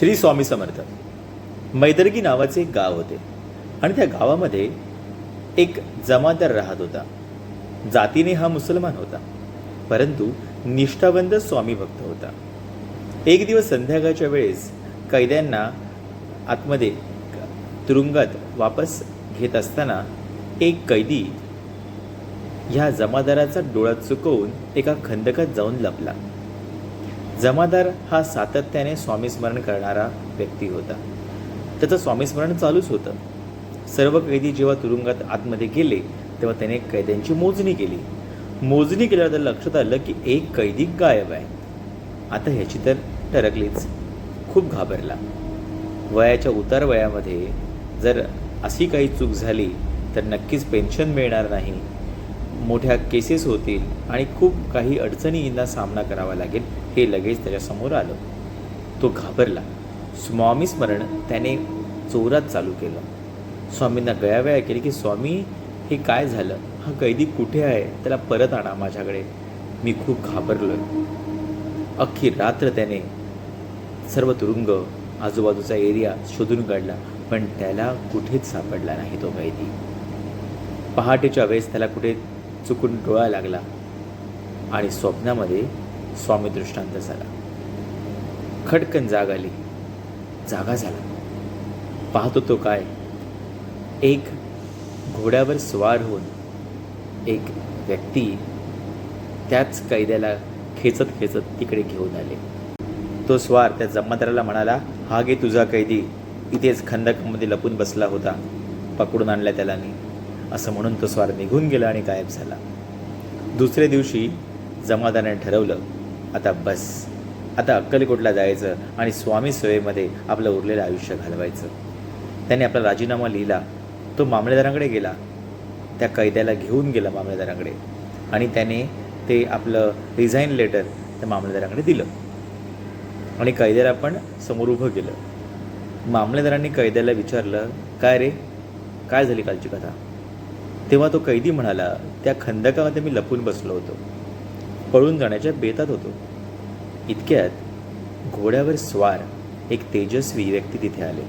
श्री स्वामी समर्थ. मैदर्गी नावाचे एक गाव होते. आणि त्या गावामध्ये एक जमादार राहत होता. जातीने हा मुसलमान होता. परंतु निष्ठावंत स्वामी भक्त होता. एक दिवस संध्याकाळच्या वेळेस कैद्यांना आतमध्ये तुरुंगात वापस घेत असताना एक कैदी ह्या जमादाराचा डोळा चुकवून एका खंदकात जाऊन लपला. जमादार हा सातत्याने स्वामीस्मरण करणारा व्यक्ती होता. त्याचं स्वामीस्मरण चालूच होतं. सर्व कैदी जेव्हा तुरुंगात आतमध्ये गेले तेव्हा त्याने कैद्यांची मोजणी केली. मोजणी केल्यावर त्याला लक्षात आलं की एक कैदी गायब आहे. आता ह्याची तर टरकलीच. खूप घाबरला. वयाच्या उतार वयामध्ये जर अशी काही चूक झाली तर नक्कीच पेन्शन मिळणार नाही. मोठ्या केसेस होतील आणि खूप काही अडचणींना सामना करावा लागेल. हे लगेच त्याच्यासमोर आलं. तो घाबरला. स्वामी स्मरण त्याने जोरात चालू केलं. स्वामींना गयावया केली की स्वामी हे काय झालं? हा कैदी कुठे आहे? त्याला परत आणा माझ्याकडे. मी खूप घाबरलो अख्खी रात्र त्याने सर्व तुरुंग आजूबाजूचा एरिया शोधून काढला पण त्याला कुठेच सापडला नाही तो कैदी. पहाटेच्या वेळेस त्याला कुठे चुकून डोळा लागला आणि स्वप्नामध्ये स्वामी दृष्टांत झाला. खटकन जाग आली जागा झाला. पाहतो तो काय? एक घोड्यावर स्वार होऊन एक व्यक्ती त्याच कैद्याला खेचत खेचत तिकडे घेऊन आले. तो स्वार त्या जमादाराला म्हणाला हा गे तुझा कैदी. इथेच खंदकामध्ये लपून बसला होता. पकडून आणला त्याला मी. असं म्हणून तो स्वार निघून गेला आणि गायब झाला. दुसऱ्या दिवशी जमादाराने ठरवलं आता बस. आता अक्कलकोटला जायचं आणि स्वामी सेवेमध्ये आपलं उरलेलं आयुष्य घालवायचं. त्याने आपला राजीनामा लिहिला. तो मामलेदारांकडे गेला. त्या कैद्याला घेऊन गेला मामलेदारांकडे. आणि त्याने ते आपलं रिझाईन लेटर त्या मामलेदारांकडे दिलं. आणि कैद्याला पण समोर उभं केलं. मामलेदारांनी कैद्याला विचारलं काय रे? काय झाली कालची कथा? तेव्हा तो कैदी म्हणाला त्या खंदकामध्ये मी लपून बसलो होतो. पळून जाण्याच्या बेतात होतो. इतक्यात घोड्यावर स्वार एक तेजस्वी व्यक्ती तिथे आले.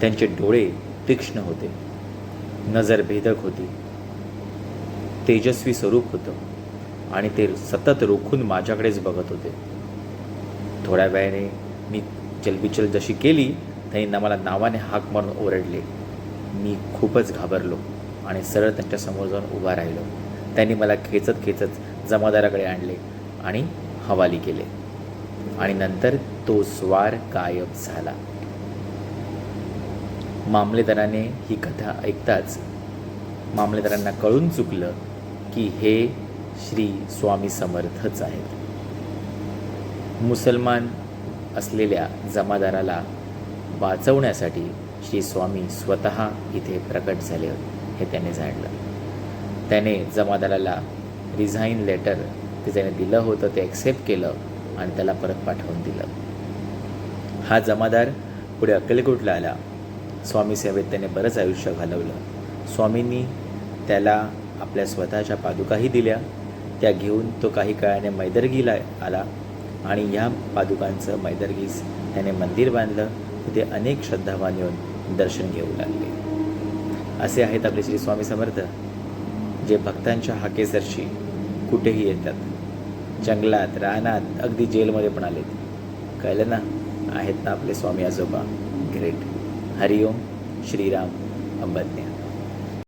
त्यांचे डोळे तीक्ष्ण होते. नजर भेदक होती. तेजस्वी स्वरूप होतं आणि ते सतत रोखून माझ्याकडेच बघत होते. थोड्या वेळाने मी चलबिचल जशी केली त्यांना मला नावाने हाक मारून ओरडले. मी खूपच घाबरलो आणि सरळ त्यांच्यासमोर जाऊन उभा राहिलो. त्यांनी मला खेचत खेचत जमादाराकडे आणले आणि हवाली केले. आणि नंतर तो स्वार गायब झाला. मामलेदाराने ही कथा ऐकताच मामलेदारांना कळून चुकलं की हे श्री स्वामी समर्थच आहेत. मुसलमान असलेल्या जमादाराला वाचवण्यासाठी श्री स्वामी स्वतः इथे प्रकट झाले हे त्याने जाणलं. त्याने जमादाराला रिझाईन लेटर ते त्याने दिलं होतं ते ॲक्सेप्ट केलं. आणि त्याला परत पाठवून दिलं. हा जमादार पुढे अक्कलकोटला आला. स्वामी सेवेत त्याने बरंच आयुष्य घालवलं. स्वामींनी त्याला आपल्या स्वतःच्या पादुकाही दिल्या. त्या घेऊन तो काही काळाने मैदर्गीला आला आणि ह्या पादुकांचं मैदर्गीस त्याने मंदिर बांधलं. तिथे अनेक श्रद्धावान येऊन दर्शन घेऊ लागले. असे आहेत आपले श्री स्वामी समर्थ जे भक्तांच्या हाकेसरशी कुठेही येतात. जंगलात रानात अगदी जेलमध्ये पण आलेत. कळलं ना? आहेत ना आपले स्वामी आजोबा. ग्रेट हरिओम श्रीराम अंबज्ञा.